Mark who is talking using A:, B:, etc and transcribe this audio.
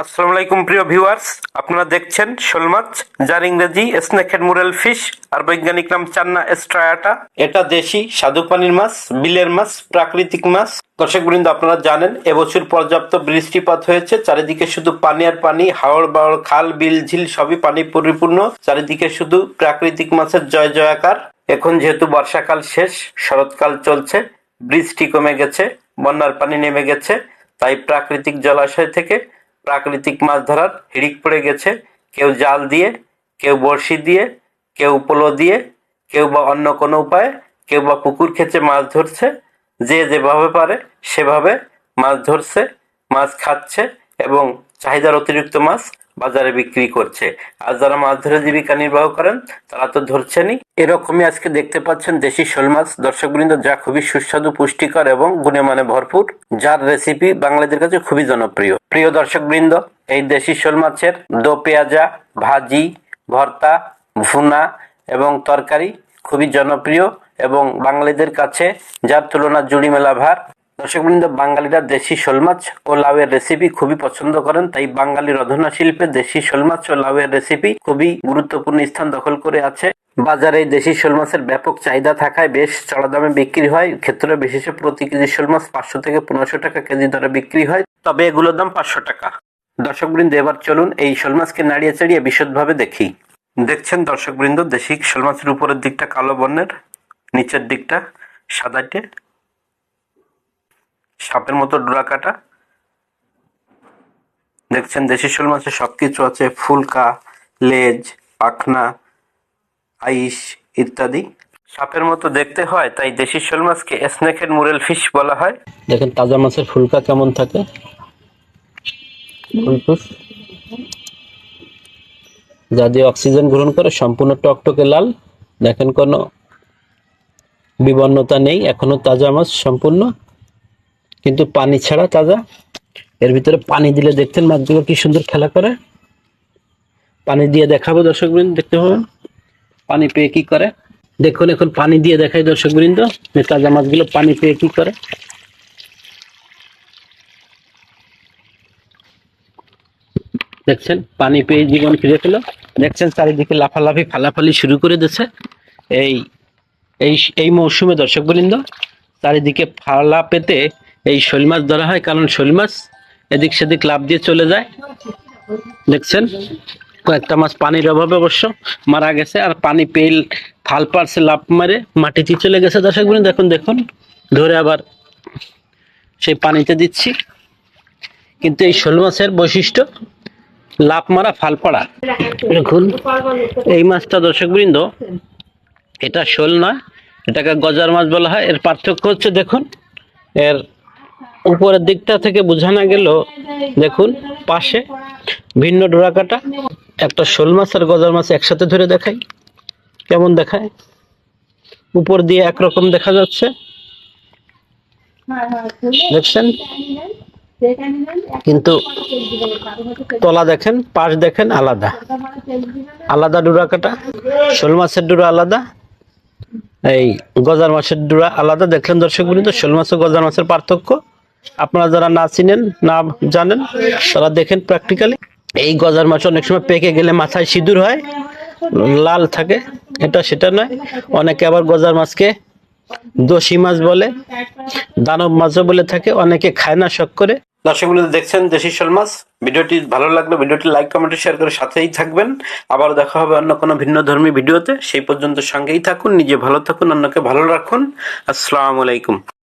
A: আসসালামু আলাইকুম, প্রিয় ভিউয়ার্স। আপনারা দেখছেন শোল মাছ যার ইংরেজি স্নেকহেড মুরেল ফিশ আর বৈজ্ঞানিক নাম চান্না স্ট্রায়াটা। এটা দেশি স্বাদু পানির মাছ, বিলের মাছ, প্রাকৃতিক মাছ। দর্শক বৃন্দ আপনারা জানেন, এবছর পর্যাপ্ত বৃষ্টিপাত হয়েছে। চারিদিকে শুধু পানি আর পানি, হাওড়, বাওড়, খাল, বিল, ঝিল সবই পানি পরিপূর্ণ। চারিদিকে শুধু প্রাকৃতিক মাছের জয় জয়াকার। এখন যেহেতু বর্ষাকাল শেষ, শরৎকাল চলছে, বৃষ্টি কমে গেছে, বন্যার পানি নেমে গেছে, তাই প্রাকৃতিক জলাশয় থেকে প্রাকৃতিক মাছ ধরার হিড়িক পড়ে গেছে। কেউ জাল দিয়ে, কেউ বড়শি দিয়ে, কেউ পোলো দিয়ে, কেউ বা অন্য কোনো উপায়ে, কেউ বা পুকুর খেচে মাছ ধরছে। যে যেভাবে পারে সেভাবে মাছ ধরছে, মাছ খাচ্ছে এবং চাহিদার অতিরিক্ত মাছ বাজারে বিক্রি করছে। আর যারা মাছ ধরে জীবিকা নির্বাহ করেন, তারা তো ধরছেনই। এরকমই আজকে দেখতে পাচ্ছেন দেশি শোল মাছ। দর্শকবৃন্দ, যা খুবই সুস্বাদু, পুষ্টিকর এবং গুণে মানে ভরপুর, যার রেসিপি বাংলাদেশের কাছে খুবই জনপ্রিয়। প্রিয় দর্শকবৃন্দ, এই দেশি শোল মাছের দো পেঁয়াজা, ভাজি, ভর্তা, ভুনা এবং তরকারি খুবই জনপ্রিয় এবং বাঙালিদের কাছে যার তুলনা জুড়ি মেলা ভার দর্শকবৃন্দ, বাঙালিরা দেশি শোল মাছ ও লাউয়ের রেসিপি খুবই পছন্দ করেন, তাই বাঙালি রধনা শিল্পে দেশি শোল মাছ ও লাউয়ের রেসিপি খুবই গুরুত্বপূর্ণ স্থান দখল করে আছে। বাজারে দেশি শোল মাছের ব্যাপক চাহিদা থাকায় বেশ চড়া দামে বিক্রি হয়, ক্ষেত্রে বিশেষে প্রতি কেজি শোল মাছ পাঁচশো থেকে পনেরোশো টাকা কেজি দরে বিক্রি হয়, তবে এগুলোর দাম পাঁচশো টাকা। দর্শকবৃন্দ, এবার চলুন এই শোল মাছকে নাড়িয়ে চাড়িয়ে বিশদভাবে দেখি। দেখছেন দর্শকবৃন্দ, দেশি শোল মাছের উপরের দিকটা কালো বর্ণের, নিচের দিকটা সাদাটে সাপের মতো ডোরা কাটা দেখছেন দেশি শোল মাছের সবকিছু আছে, ফুলকা, লেজ, পাখনা, আইস ইত্যাদি। সাপের মতো দেখতে হয়, তাই দেশি শোল মাছকে স্নেকের মুরেল ফিশ বলা হয়। দেখেন, তাজা মাছের ফুলকা কেমন থাকে? যা দিয়ে অক্সিজেন গ্রহণ করে, সম্পূর্ণ টকটকে লাল। দেখেন, কোনো বিবর্ণতা নেই। এখনও তাজা মাছ সম্পূর্ণ কিন্তু পানি ছাড়া তাজা। এর ভিতরে পানি দিলে দেখতেন মাছগুলো কি সুন্দর খেলা করে। পানি দিয়ে দেখাবো দর্শক বৃন্দ দেখতে পাবেন। পানি পেয়ে কি করে? দেখুন, এখন পানি দিয়ে দেখাই দর্শক বৃন্দ তাজা মাছগুলো পানি পেয়ে কি করে। দেখছেন, পানি পেয়ে জীবন ফিরে পেল। দেখছেন, চারিদিকে লাফালাফি, ফালাফালি শুরু করে দিয়েছে। এই এই এই মৌসুমে দর্শক বৃন্দ চারিদিকে ফালা পেতে এই শোল মাছ ধরা হয়, কারণ শোল মাছ এদিক সেদিক লাভ দিয়ে চলে যায়। দেখছেন? কয়েকটা মাছ পানির অভাবে অবশ্য মারা গেছে, আর পানি পেয়ে থাল পারছে লাভ মারে, মাটিতে চলে গেছে। দর্শক বৃন্দ দেখুন দেখুন, ধরে আবার সেই পানিতে দিচ্ছি। কিন্তু এই শোল মাছের বৈশিষ্ট্য লাভ মারা, ফাল পড়া। দেখুন, এই মাছটা দর্শক বৃন্দ, এটা শোল নয়, এটাকে গজার মাছ বলা হয়। এর পার্থক্য হচ্ছে, দেখুন, এর উপরের দিকটা থেকে বোঝানো গেল, দেখুন, পাশে ভিন্ন ডোরা কাটা একটা শোল মাছ আর গজার মাছ একসাথে ধরে দেখাই, কেমন দেখায়? উপর দিয়ে একরকম দেখা যাচ্ছে। দেখছেন? কিন্তু তলা দেখেন, পাশ দেখেন, আলাদা। আলাদা ডোরা কাটা শোল মাছের ডোরা আলাদা, এই গজার মাছের ডোরা আলাদা। দেখলেন দর্শক বৃন্দ শোল মাছ ও গজার মাছের পার্থক্য? আপনারা যারা না চিনেন, না জানেন, তারা দেখেন প্র্যাকটিক্যালি এই গজার মাছ অনেক সময় পেকে গেলে মাথায় সিঁদুর হয়, লাল থাকে, এটা সেটা নয়। অনেকে আবার গজার মাছকে দোষী মাছ বলে, দানব মাছও বলে থাকে, অনেকে খায় না শখ করে। দর্শক বন্ধু দেখছেন দেশি শোল মাছ। ভিডিওটি ভালো লাগলে ভিডিওটি লাইক, কমেন্ট শেয়ার করে সাথেই থাকবেন। আবার দেখা হবে অন্য কোনো ভিন্ন ধর্মী ভিডিওতে। সেই পর্যন্ত সঙ্গেই থাকুন, নিজে ভালো থাকুন, অন্যকে ভালো রাখুন। আসসালামু আলাইকুম।